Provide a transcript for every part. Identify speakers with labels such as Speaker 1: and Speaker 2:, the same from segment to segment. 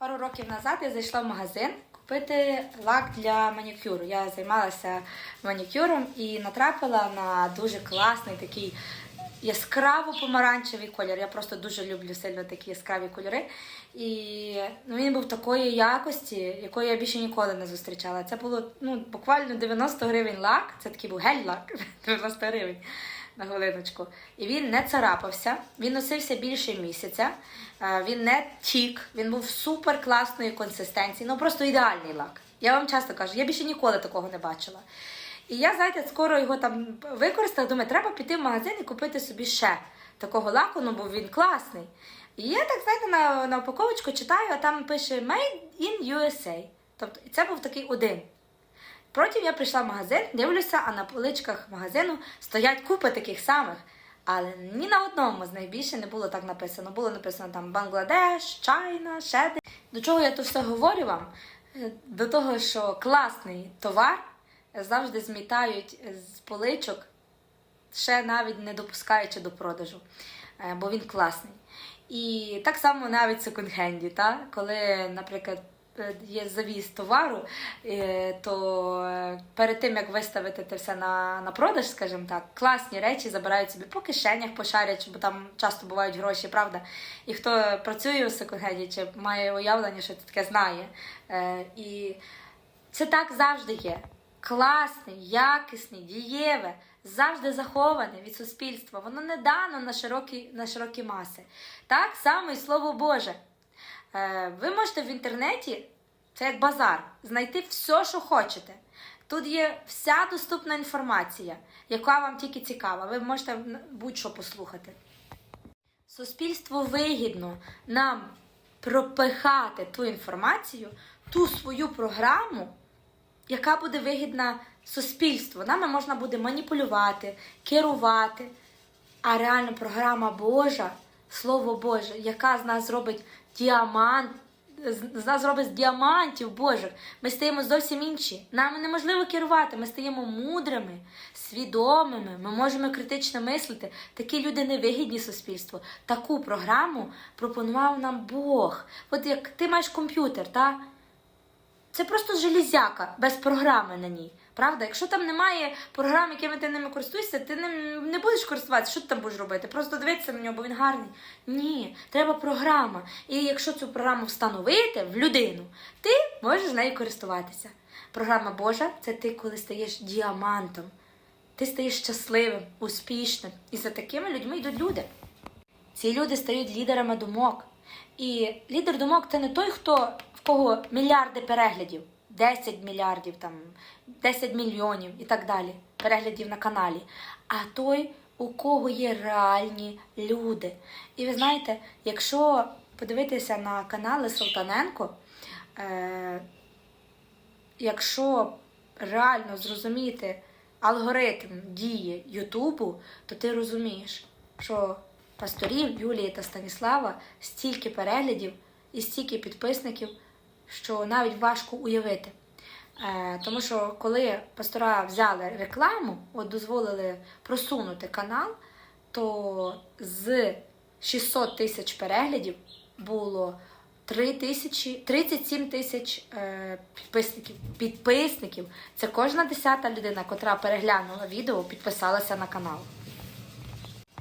Speaker 1: Пару років назад я зайшла в магазин купити лак для манікюру. Я займалася манікюром і натрапила на дуже класний такий яскраво-помаранчевий колір. Я просто дуже люблю сильно такі яскраві кольори. І ну, він був такої якості, якої я більше ніколи не зустрічала. Це було ну, буквально 90 гривень лак. Це такий був гель-лак 90 гривень на хвилиночку. І він не царапався, він носився більше місяця, е, він не тік, він був супер класної консистенції, ну просто ідеальний лак. Я вам часто кажу, я більше ніколи такого не бачила. І я, знаєте, скоро його там використала, думаю, треба піти в магазин і купити собі ще такого лаку, ну бо він класний. І я так, знаєте, на, на упаковочку читаю, а там пише Made in USA. Тобто, це був такий один. Потім я прийшла в магазин, дивлюся, а на поличках магазину стоять купи таких самих. Але ні на одному з них більше не було так написано. Було написано там Бангладеш, Чайна, ще. До чого я то все говорю вам? Е, До того, що класний товар завжди змітають з поличок, ще навіть не допускаючи до продажу, е, бо він класний. І так само навіть в секонд-хенді, коли, наприклад, є завіз товару, е, то е, перед тим як виставити це все на, на продаж, скажімо так, класні речі забирають собі по кишенях, пошарять, бо там часто бувають гроші, правда. І хто працює у секонд-хенді чи має уявлення, що це таке знає. Е, І це так завжди є. Класний, якісний, дієве, завжди заховане від суспільства. Воно не дано на широкі, на широкі маси. Так само і слово Боже. Е, ви можете в інтернеті, це як базар, знайти все, що хочете. Тут є вся доступна інформація, яка вам тільки цікава. Ви можете будь-що послухати. Суспільству вигідно нам пропихати ту інформацію, ту свою програму, яка буде вигідна суспільству. Нами можна буде маніпулювати, керувати. А реально програма Божа, Слово Боже, яка з нас зробить діамант, з нас зробить з діамантів Божих. Ми стаємо зовсім інші. Нами неможливо керувати. Ми стаємо мудрими, свідомими. Ми можемо критично мислити. Такі люди невигідні суспільству. Таку програму пропонував нам Бог. От як ти маєш комп'ютер, та? Це просто железяка без програми на ній. Правда? Якщо там немає програм, якими ти ними користуєшся, ти ним не будеш користуватися. Що ти там будеш робити? Просто дивитися на нього, бо він гарний. Ні, треба програма. І якщо цю програму встановити в людину, ти можеш нею користуватися. Програма Божа це ти, коли стаєш діамантом. Ти стаєш щасливим, успішним. І за такими людьми йдуть люди. Ці люди стають лідерами думок. І лідер думок це не той, хто в кого мільярди переглядів, 10 мільярдів, там, 10 мільйонів і так далі, переглядів на каналі, а той, у кого є реальні люди. І ви знаєте, якщо подивитися на канали Салтаненко, е- якщо реально зрозуміти алгоритм дії Ютубу, то ти розумієш, що пасторів Юлії та Станіслава стільки переглядів і стільки підписників, що навіть важко уявити. Е, тому що коли пастора взяли рекламу, от дозволили просунути канал, то з 600 тисяч переглядів було 3 тисячі, 37 тисяч е, підписників. Підписників це кожна десята людина, котра переглянула відео, підписалася на канал.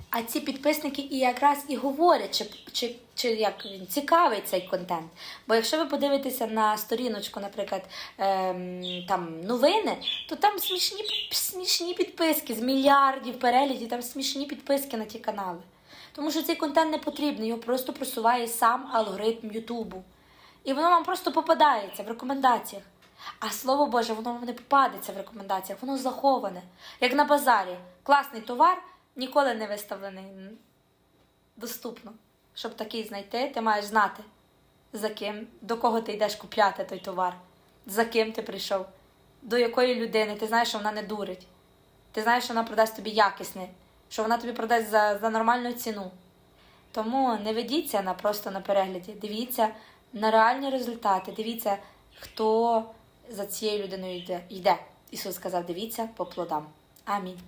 Speaker 1: А ці підписники і якраз і говорять, чи, чи, чи як він цікавий цей контент. Бо якщо ви подивитеся на сторіночку, наприклад, ем, там новини, то там смішні, смішні підписки з мільярдів переглядів, там смішні підписки на ті канали. Тому що цей контент не потрібний, його просто просуває сам алгоритм Ютубу. І воно вам просто попадається в рекомендаціях. А слово Боже, воно вам не попадеться в рекомендаціях, воно заховане. Як на базарі. Класний товар ніколи не виставлений доступно. Щоб такий знайти, ти маєш знати, за ким, до кого ти йдеш купляти той товар, за ким ти прийшов, до якої людини. Ти знаєш, що вона не дурить. Ти знаєш, що вона продасть тобі якісне, що вона тобі продасть за, за нормальну ціну. Тому не ведіться на просто на перегляді. Дивіться на реальні результати. Дивіться, хто за цією людиною йде. йде. Ісус сказав: дивіться по плодам. Амінь.